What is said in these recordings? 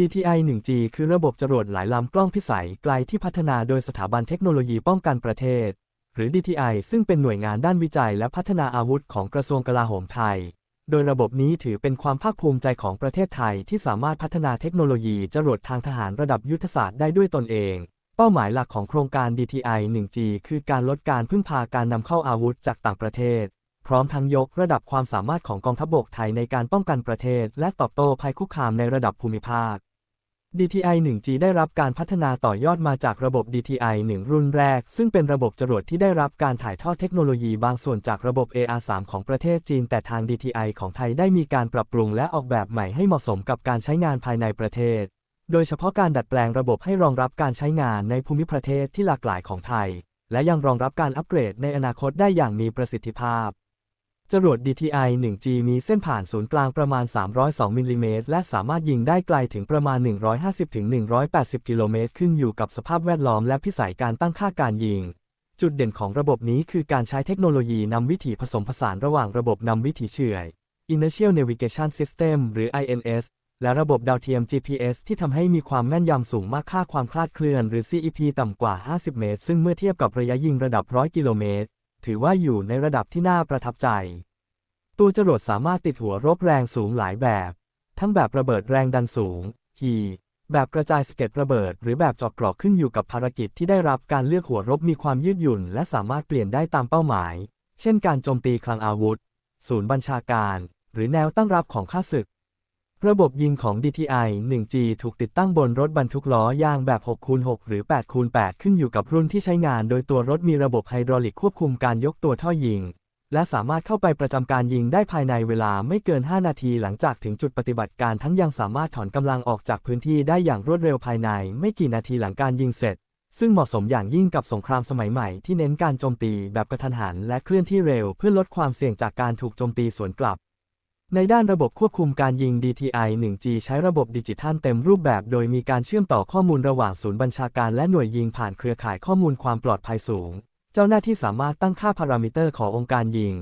DTI 1G คือระบบจรวดหลายลำกล้องพิสัยไกลที่พัฒนาโดยสถาบันเทคโนโลยีป้องกันประเทศ หรือ DTI ซึ่งเป็นหน่วยงานด้านวิจัยและพัฒนาอาวุธของกระทรวงกลาโหมไทย โดยระบบนี้ถือเป็นความภาคภูมิใจของประเทศไทยที่สามารถพัฒนาเทคโนโลยีจรวดทางทหารระดับยุทธศาสตร์ได้ด้วยตนเอง เป้าหมายหลักของโครงการ DTI 1G คือการลดการพึ่งพาการนำเข้าอาวุธจากต่างประเทศพร้อมทั้งยกระดับความสามารถของกองทัพบกไทยในการป้องกันประเทศ และตอบโต้ภัยคุกคามในระดับภูมิภาค DTI 1G ได้รับการพัฒนาต่อยอดมาจากระบบ DTI 1 รุ่นแรก ซึ่งเป็นระบบจรวดที่ได้รับการถ่ายทอดเทคโนโลยีบางส่วนจากระบบ AR3 ของประเทศจีน แต่ทาง DTI ของไทยได้มีการปรับปรุงและออกแบบใหม่ให้เหมาะสมกับการใช้งานภายในประเทศ โดยเฉพาะการดัดแปลงระบบให้รองรับการใช้งานในภูมิประเทศที่หลากหลายของไทย และยังรองรับการอัปเกรดในอนาคตได้อย่างมีประสิทธิภาพ จรวด DTI 1G มีเส้นผ่านศูนย์กลางประมาณ 302 มิลลิเมตร และสามารถยิงได้ไกลถึงประมาณ 150-180 กิโลเมตร ขึ้นอยู่กับสภาพแวดล้อมและพิสัยการตั้งค่าการยิง จุดเด่นของระบบนี้คือการใช้เทคโนโลยีนำวิถีผสมผสานระหว่างระบบนำวิถีเฉื่อย Inertial Navigation System หรือ INS และระบบดาวเทียม GPS ที่ทำให้มีความแม่นยำสูงมากค่าความคลาดเคลื่อน หรือ CEP ต่ำกว่า 50 เมตร ซึ่งเมื่อเทียบกับระยะยิงระดับ 100 กิโลเมตร ถือว่าอยู่ในระดับที่น่าประทับใจ ตัวจรวดสามารถติดหัวรบแรงสูงหลายแบบ ทั้งแบบระเบิดแรงดันสูง ฮีแบบกระจายสเก็ดระเบิด หรือแบบเจอกกรอกขึ้นอยู่กับภารกิจที่ได้รับการเลือกหัวรบมีความยืดหยุ่น และสามารถเปลี่ยนได้ตามเป้าหมาย เช่นการโจมตีคลังอาวุธ ศูนย์บัญชาการ หรือแนวตั้งรับของข้าศึก ระบบยิงของ DTI 1G ถูกติดตั้งบนรถบรรทุกล้อยางแบบ 6x6 หรือ 8x8 ขึ้นอยู่กับรุ่นที่ใช้งาน โดยตัวรถมีระบบไฮดรอลิกควบคุมการยกตัวท่อยิง และสามารถเข้าไปประจำการยิงได้ภายในเวลาไม่เกิน 5 นาทีหลังจากถึงจุดปฏิบัติการทั้งยังสามารถถอนกำลังออกจากพื้นที่ได้อย่างรวดเร็วภายใน ไม่กี่นาทีหลังการยิงเสร็จ ซึ่งเหมาะสมอย่างยิ่งกับสงครามสมัยใหม่ที่เน้นการโจมตีแบบกระทันหัน และเคลื่อนที่เร็วเพื่อลดความเสี่ยงจากการถูกโจมตีสวนกลับ ในด้านระบบควบคุมการยิง DTI 1G ใช้ระบบดิจิทัลเต็มรูปแบบ โดยมีการเชื่อมต่อข้อมูลระหว่างศูนย์บัญชาการและหน่วยยิงผ่านเครือข่ายข้อมูลความปลอดภัยสูง เจ้าหน้าที่สามารถตั้งค่าพารามิเตอร์ขององค์การยิง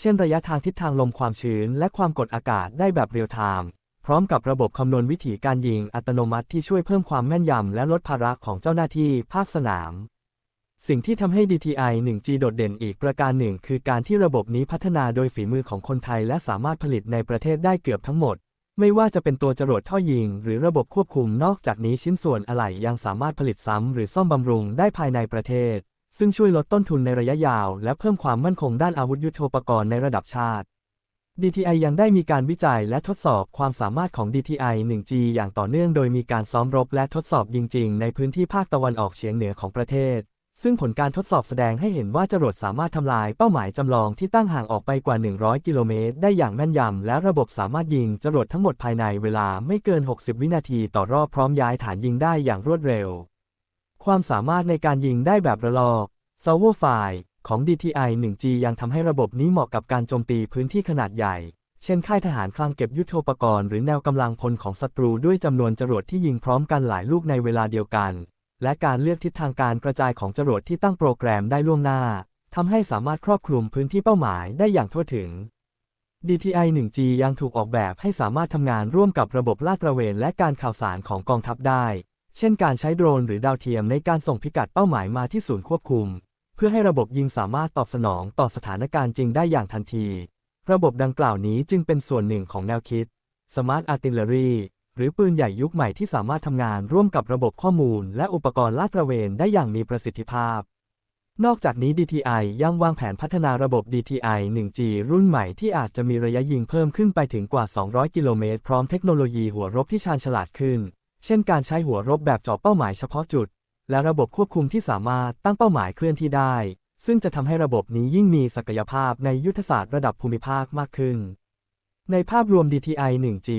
เช่นระยะทางทิศทางลมความชื้น และความกดอากาศได้แบบเรียลไทม์พร้อมกับระบบคำนวณวิถีการยิงอัตโนมัติที่ช่วยเพิ่มความแม่นยำและลดภาระของเจ้าหน้าที่ภาคสนาม สิ่งที่ทำให้ DTI 1G โดดเด่นอีกประการหนึ่ง คือการที่ระบบนี้พัฒนาโดยฝีมือของคนไทยและสามารถผลิตในประเทศได้เกือบทั้งหมด ไม่ว่าจะเป็นตัวจรวดท่อยิง หรือระบบควบคุมนอกจากนี้ชิ้นส่วนอะไหล่ยังสามารถผลิตซ้ำหรือซ่อมบำรุงได้ภายในประเทศ ซึ่งช่วยลดต้นทุนในระยะยาว และเพิ่มความมั่นคงด้านอาวุธยุโทโธปกรณ์ในระดับชาติ DTI ยังได้มีการวิจัยและทดสอบความสามารถของ DTI 1G อย่างต่อเนื่องโดยมีการซ้อมรบและทดสอบยิงจริงในพื้นที่ภาคตะวันออกเฉียงเหนือของประเทศ ซึ่งผลการทดสอบแสดงให้เห็นว่าจรวดสามารถทำลายเป้าหมายจำลองที่ตั้งห่างออกไปกว่า 100 กิโลเมตร ได้อย่างแม่นยำ และระบบสามารถยิงจรวดทั้งหมดภายในเวลาไม่เกิน 60 วินาทีต่อรอบพร้อมย้ายฐานยิงได้อย่างรวดเร็ว ความสามารถในการยิงได้แบบระลอก s o l v e r f i ของ DTI 1G ยังทำให้ระบบนี้เหมาะกับการโจมตีพื้นที่ขนาดใหญ่ เช่นค่ายทหารคลังเก็บยุทโธปกรณ์หรือแนวกำลังพลของศัตรูด้วยจำนวนจรวดที่ยิงพร้อมกันหลายลูกในเวลาเดียวกัน และการเลือกทิศทางการกระจายของจรวดที่ตั้งโปรแกรมได้ล่วงหน้าทำให้สามารถครอบคลุมพื้นที่เป้าหมายได้อย่างทั่วถึง DTI 1G ยังถูกออกแบบให้สามารถทำงานร่วมกับระบบลาดตระเวนและการข่าวสารของกองทัพได้ เช่นการใช้โดรนหรือดาวเทียมในการส่งพิกัดเป้าหมายมาที่ศูนย์ควบคุม เพื่อให้ระบบยิงสามารถตอบสนองต่อสถานการณ์จริงได้อย่างทันที ระบบดังกล่าวนี้จึงเป็นส่วนหนึ่งของแนวคิด Smart Artillery หรือปืนใหญ่ยุคใหม่ที่สามารถทำงานร่วมกับระบบข้อมูล และอุปกรณ์ลาดตระเวนได้อย่างมีประสิทธิภาพ นอกจากนี้ DTI ยังวางแผนพัฒนาระบบ DTI 1G รุ่นใหม่ที่อาจจะมีระยะยิงเพิ่มขึ้นไปถึงกว่า 200 กิโลเมตร พร้อมเทคโนโลยีหัวรบที่ชาญฉลาดขึ้น เช่นการใช้หัวรบแบบเจาะเป้าหมายเฉพาะจุด และระบบควบคุมที่สามารถตั้งเป้าหมายเคลื่อนที่ได้ ซึ่งจะทำให้ระบบนี้ยิ่งมีศักยภาพในยุทธศาสตร์ระดับภูมิภาคมากขึ้น ในภาพรวม DTI 1G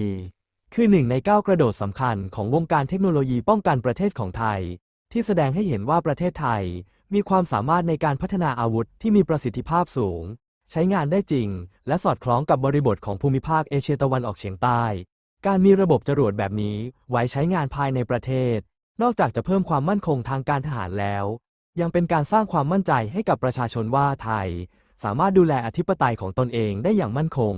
คือหนึ่งในก้าวกระโดดสำคัญของวงการเทคโนโลยีป้องกันประเทศของไทย ที่แสดงให้เห็นว่าประเทศไทย มีความสามารถในการพัฒนาอาวุธที่มีประสิทธิภาพสูง ใช้งานได้จริง และสอดคล้องกับบริบทของภูมิภาคเอเชียตะวันออกเฉียงใต้ การมีระบบจรวดแบบนี้ไว้ใช้งานภายในประเทศ นอกจากจะเพิ่มความมั่นคงทางการทหารแล้ว ยังเป็นการสร้างความมั่นใจให้กับประชาชนว่าไทย สามารถดูแลอธิปไตยของตนเองได้อย่างมั่นคง